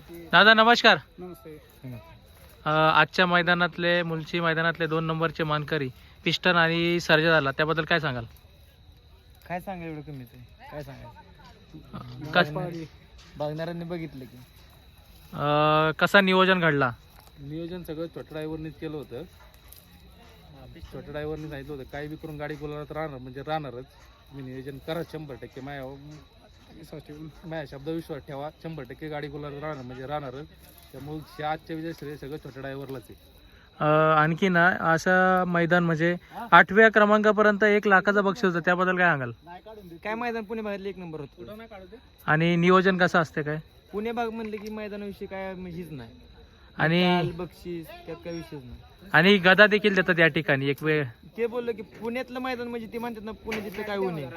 दादा नमस्कार. नमस्ते. अ, आजच्या मैदानातले मुलची मैदानातले दोन नंबरचे मानकरी पिस्टन आणि सर्जा झाला त्याबद्दल काय सांगाल? काय सांगा एवढं कमीच आहे काय सांगा कस- बघणाऱ्यांनी बघितलं की. अ, कसा नियोजन घडला? नियोजन सगळं छोट्या ड्रायव्हरनीच केलं होतं. छोट्या ड्रायव्हरनी सांगितलं होतं काही बी करून गाडी बोलावत राहणार म्हणजे राहणारच. मी नियोजन करा शंभर टक्के माझ्या माझ्या शब्द विश्वास ठेवा. शंभर टक्के गाडी बोलावत राहणार म्हणजे राहणारच त्यामुळे हे आजच्या विजय श्रेय सगळं छोट्या ड्रायव्हरलाच आहे. अ, आणखी ना असं मैदान म्हणजे आठव्या क्रमांकापर्यंत एक लाखाचं बक्षीस होतं त्याबद्दल काय सांगाल? काय मैदान पुणे भागातलं एक नंबर होतं? आणि नियोजन कसं असते काय? पुणे भाग म्हणले की मैदानाविषयी काय म्हणजे हीच नाही. आणि बक्षीस त्यात काय विषयच नाही. आणि गदा देखील देतात या ठिकाणी एक वेळ ते बोललं की पुण्यातलं मैदान म्हणजे ते म्हणतात ना पुणे तिथलं काय होऊ नये.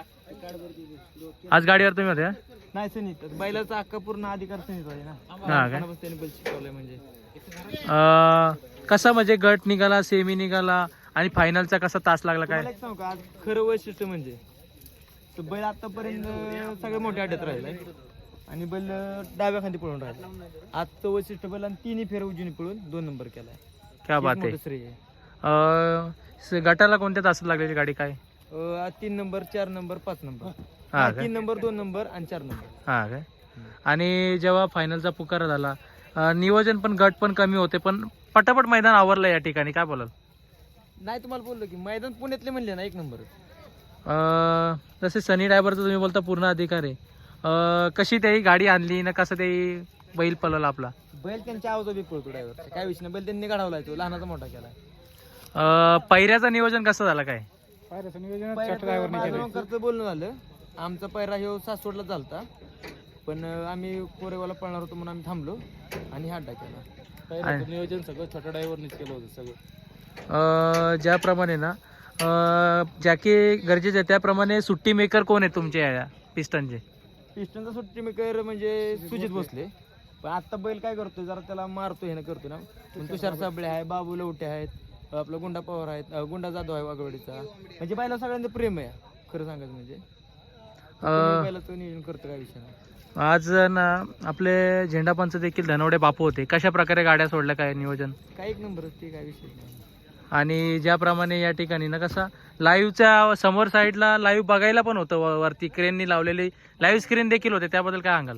आज गाडीवर तुम्ही होते का? नाही सनीत. बैलाचा हक्का पूर्ण अधिकार सनीत आहे ना. हा काय? लहानपणापासून त्यांनी बैल शिकवलंय म्हणजे. अ, कसा म्हणजे गट निघाला सेमी निघाला आणि फायनलचा कसा तास लागला काय? एक सांगू का? आज खरं वैशिष्ट्य म्हणजे तो बैल आतापर्यंत सगळे मोठ्या अड्ड्यात राहिलाय. आणि बैल डाव्या खांदी पळून राहिला. आजचं वैशिष्ट्य बैल आणि तिन्ही फेर उजवीने पळून दोन नंबर केलाय. क्या बात मोठं आहे. श्रेय आहे. अ, स- गटाला कोणत्या तासात लागलेली गाडी काय? अं, तीन नंबर चार नंबर पाच नंबर. हा काय तीन नंबर दोन नंबर आणि चार नंबर. हा काय आणि जेव्हा फायनलचा पुकार झाला अ, नियोजन पण गट पण कमी होते पण पटापट मैदान आवरलं या ठिकाणी काय बोलाल? नाही तुम्हाला बोललो की मैदान पुण्यातले म्हणले ना एक नंबर. अ, जसे सनी ड्रायव्हरचं तुम्ही बोलता पूर्ण अधिकार आहे. अ, कशी त्याही गाडी आणली ना कसं त्याही बैल पळवला आपला? बैल त्यांच्या आवाज बी पळतो ड्रायव्हर काय विषय नाही बैल त्यांनी गाडवलाय तो लहानाचा मोठा केलाय. अ, पैऱ्याचं नियोजन कसं झालं काय? माझं बोलणं झालं. आमचा पैरा ह्यो सासवडला झालता पण आम्ही कोरेवाला पळणार होतो म्हणून आम्ही थांबलो आणि हा अड्डा केला. नियोजन सगळं छोट्या ड्रायव्हरनीच केलं होतं सगळं. अ, ज्याप्रमाणे ना अ, ज्या की गरजेचे आहे त्याप्रमाणे सुट्टी मेकर कोण आहे तुमच्या या पिस्टनचे? पिस्टनचा सुट्टी मेकर म्हणजे सुजित भोसले. पण आता बैल काय करतोय जरा त्याला मारतोय हे करतोय ना. पण तुषार साबळे आहे बाबू लवटे आहेत. आपला गुंडा पवार आहेत. गुंडा जाधव आहे वाघवाडीचा म्हणजे बैला सगळ्यांचं प्रेम आहे. खरं सांगायचं म्हणजे. नियोजन करतो काय विषय नाही. आज ना आपले झेंडापंच देखील धनवडे बापू होते. कशा प्रकारे गाड्या सोडल्या काय नियोजन? काय एक नंबर ते काय विषय नाही. आणि ज्याप्रमाणे या ठिकाणी ना कसा लाईव्हच्या समोर साईडला लाईव्ह बघायला पण होतं व- वरती क्रेननी लावलेली. लाईव्ह स्क्रीन देखील होते त्याबद्दल काय सांगाल?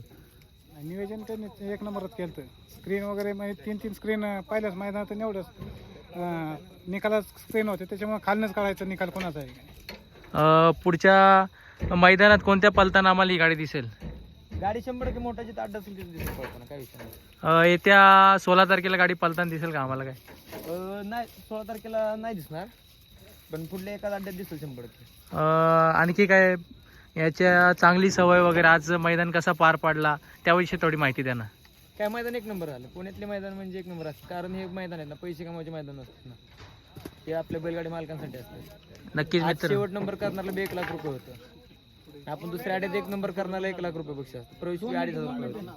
नियोजन त्यांनी एक नंबरच केलं स्क्रीन वगैरे म्हणजे तीन तीन स्क्रीन पाहिल्याच मैदानात एवढंच. अं, निकालात स्क्रीन होते त्याच्यामुळे खालनच काढायचं निकाल कोणाचा आहे? अ, पुढच्या मैदानात कोणत्या पलताना आम्हाला ही गाडी दिसेल? गाडी शंभर टक्के मोठाची तिथे दिसत पडताना काय विषय नाही. अ, येत्या सोळा तारखेला गाडी पलताना दिसेल का आम्हाला काय? अं, नाही सोळा तारखेला नाही दिसणार पण पुढल्या एका अड्ड्यात दिसेल शंभर टक्के. अ, आणखी काय याच्या चांगली सवय वगैरे आज मैदान कसा पार पाडला त्याविषयी थोडी माहिती द्या ना. काय मैदान एक नंबर झालं. पुण्यातले मैदान म्हणजे एक नंबर असते. कारण हे मैदान आहेत ना पैसे कमावायचे मैदान नसतात ना. ते आपल्या बैलगाडी मालकांसाठी असतात नक्कीच आज मित्र. शेवट नंबर करणारला बी एक लाख रुपये होतं. आपण दुसऱ्या आड्यात एक नंबर करणारा एक लाख रुपये बक्षीस असतं. प्रवेश fee अडीच हजार रुपये होते.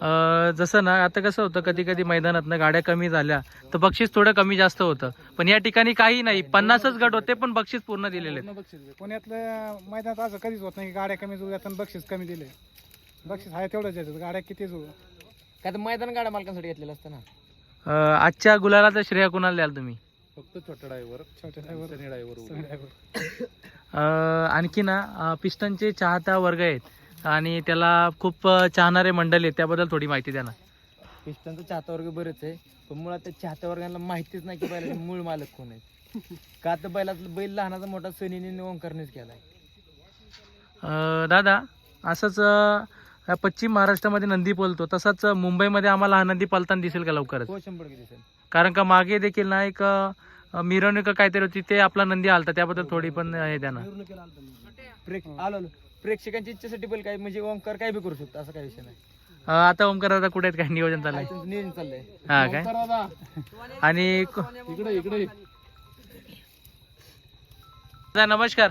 अ, जसं ना आता कसं होतं कधी कधी मैदानात ना गाड्या कमी झाल्या तर बक्षीस थोडं कमी जास्त होतं. पण या ठिकाणी काही नाही. पन्नासच गट होते पण बक्षीस पूर्ण दिलेले आहेत. पुण्यातलं मैदानात असं कधीच होत नाही की गाड्या कमी आणि बक्षीस कमी दिले. बक्षीस आहे तेवढंच येतात गाड्या किती जुळ? काय तर मैदान गाड्या मालकांसाठी घेतलेलं असतं ना. अ, आजच्या गुलालाचं श्रेय कुणाला द्याल तुम्ही? फक्त छोट्या ड्रायव्हर छोटे ड्रायव्हर सनी ड्रायव्हर अ, आणखी ना अ, पिस्टनचे चाहता वर्ग आहेत. आणि त्याला खूप अ, चाहणारे मंडळी आहेत. त्याबद्दल थोडी माहिती द्या ना. पिस्टनचा चाहता वर्ग बरेच आहे. पण मुळात त्या चाहत्या वर्गाला माहितीच नाही की बैलाचे मूळ मालक कोण आहेत. का तर बैलात बैल लहानाचा मोठा सनीने ओंकारनेच केलाय. अ, दादा असंच अ, पश्चिम महाराष्ट्रामध्ये नंदी पळतो. तसाच मुंबईमध्ये आम्हाला हा नंदी पलताना दिसेल का लवकरच? हो शंभर टक्के दिसेल. कारण का मागे देखील ना एक मिरवणूक काहीतरी होती ते आपला नंदी आलता. त्याबद्दल थोडी पण हे द्या ना. प्रेक आलो आलो. प्रेक्षकांच्या इच्छेसाठी बैल काय म्हणजे ओंकार काय बी करू शकतो असं काय विषय नाही. अ, आता ओमकार दादा कुठे आहेत? काय नियोजन चाललंय? त्यांचं नियोजन चाललंय. हा काय? आणि को- इकडे इकडे. दादा नमस्कार.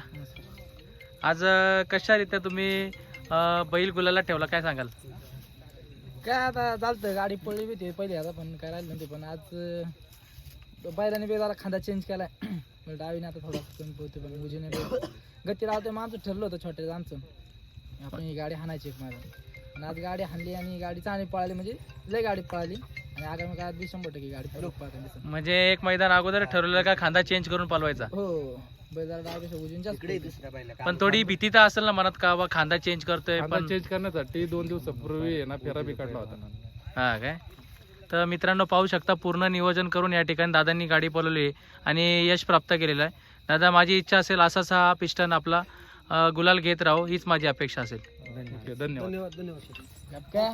आज अ, कशा रीत्या तुम्ही बैल गुलाला ठेवला काय सांगाल? काय आता चालतं गाडी पडली बी ते पहिले आता पण काय राहिलं नव्हते पण आज बैलाने बी जरा खांदा चेंज केलाय. डावीने आता थोडा कमी पोहते पण उजवीने बी. गती लावते मग आमचं ठरलं होतं छोट्याचं आमचं. आपण ही गाडी हाणायची एक माझं आणि आज गाडी हाणली आणि गाडी चांगली पळाली म्हणजे लय गाडी पळाली. आणि आगामी काळात बी शंभर टक्के गाडी. म्हणजे एक मैदान अगोदर ठरवलं का खांदा चेंज करून पालवायचा हो. उजून जास्त. पण थोडी भीती तर असेल ना मनात का बा खांदा चेंज करतोय पण चेंज करण्यासाठी दोन दिवसापूर्वी आहे ना फेरा बी काढला होता हा काय? तर मित्रांनो पाहू शकता पूर्ण नियोजन करून या ठिकाणी दादांनी गाडी पळवली आणि यश प्राप्त केलेलं आहे. दादा माझी इच्छा असेल असाच हा पिस्टन आपला अं, गुलाल घेत राहो हीच माझी अपेक्षा असेल. ओके, धन्यवाद. काय